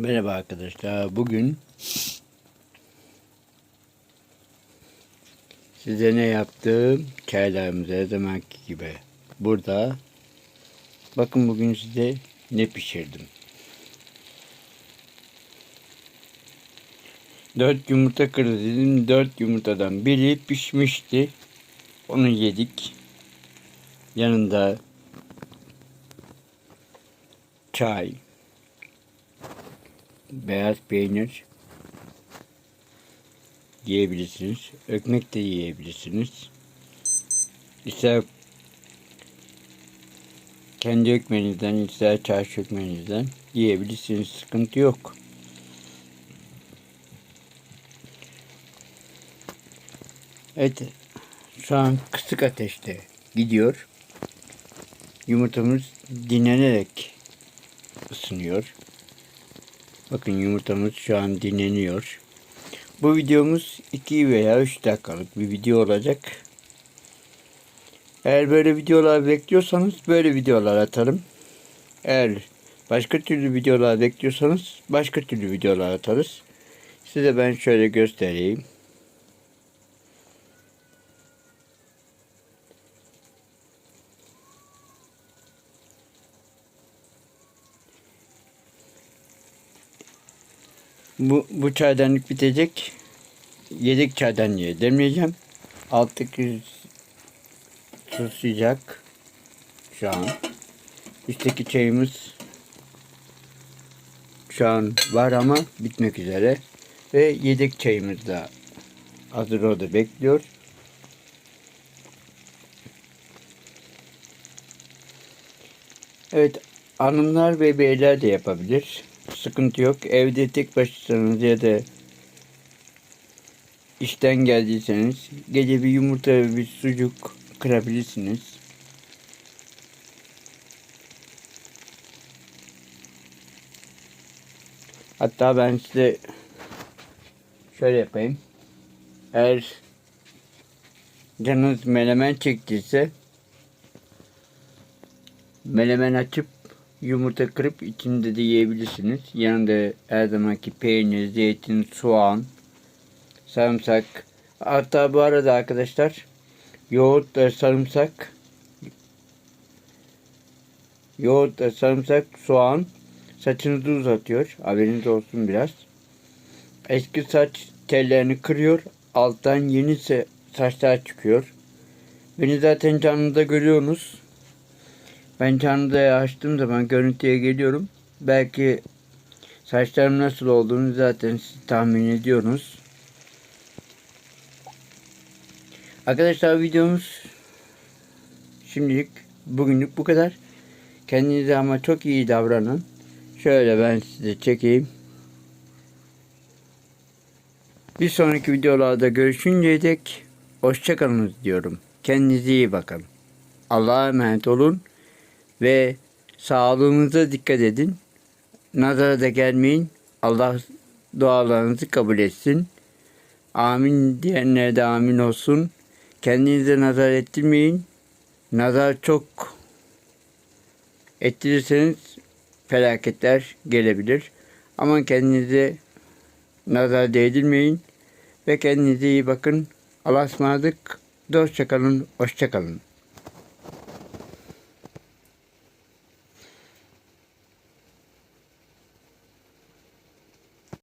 Merhaba arkadaşlar. Bugün size ne yaptım? Çaylarımızı her zamanki gibi. Burada bakın bugün size ne pişirdim. Dört yumurta kırdı dedim. Dört yumurtadan biri pişmişti. Onu yedik. Yanında çay, beyaz peynir yiyebilirsiniz. Ekmek de yiyebilirsiniz. İster kendi ekmeğinizden, ister çarşı ekmeğinizden yiyebilirsiniz. Sıkıntı yok. Evet, şu an kısık ateşte gidiyor. Yumurtamız dinlenerek ısınıyor. Bakın yumurtamız şu an dinleniyor. Bu videomuz 2 veya 3 dakikalık bir video olacak. Eğer böyle videolar bekliyorsanız böyle videolar atarım. Eğer başka türlü videolar bekliyorsanız başka türlü videolar atarız. Size ben şöyle göstereyim. Bu, bu çaydanlık bitecek. Yedek çaydanlığı demleyeceğim. Alttaki su sıcak. Şu an. Üstteki çayımız şu an var ama bitmek üzere. Ve yedek çayımız da hazır orada bekliyor. Evet hanımlar ve beyler de yapabilir sıkıntı yok. Evde tek başınız ya da işten geldiyseniz gece bir yumurta ve bir sucuk kırabilirsiniz. Hatta ben size şöyle yapayım. Eğer canınız menemen çektiyse menemen açıp yumurta kırıp içinde de yiyebilirsiniz. Yanında her zamanki peynir, zeytin, soğan, sarımsak. Hatta bu arada arkadaşlar yoğurt da sarımsak yoğurt da sarımsak, soğan saçınızı uzatıyor. Haberiniz olsun biraz. Eski saç tellerini kırıyor. Alttan yeni saçlar çıkıyor. Beni zaten canlıda görüyorsunuz. Ben canlıda açtığım zaman görüntüye geliyorum. Belki saçlarım nasıl olduğunu zaten siz tahmin ediyorsunuz. Arkadaşlar videomuz şimdilik bugünlük bu kadar. Kendinize ama çok iyi davranın. Şöyle ben size çekeyim. Bir sonraki videolarda görüşünceye dek hoşçakalınız diyorum. Kendinize iyi bakın. Allah'a emanet olun ve sağlığınıza dikkat edin. Nazara da gelmeyin. Allah dualarınızı kabul etsin. Amin diyenlere de amin olsun. Kendinize nazar ettirmeyin. Nazar çok ettirirseniz felaketler gelebilir. Ama kendinize nazar değdirmeyin. Ve kendinize iyi bakın. Allah'a ısmarladık. Hoşçakalın. Hoşçakalın.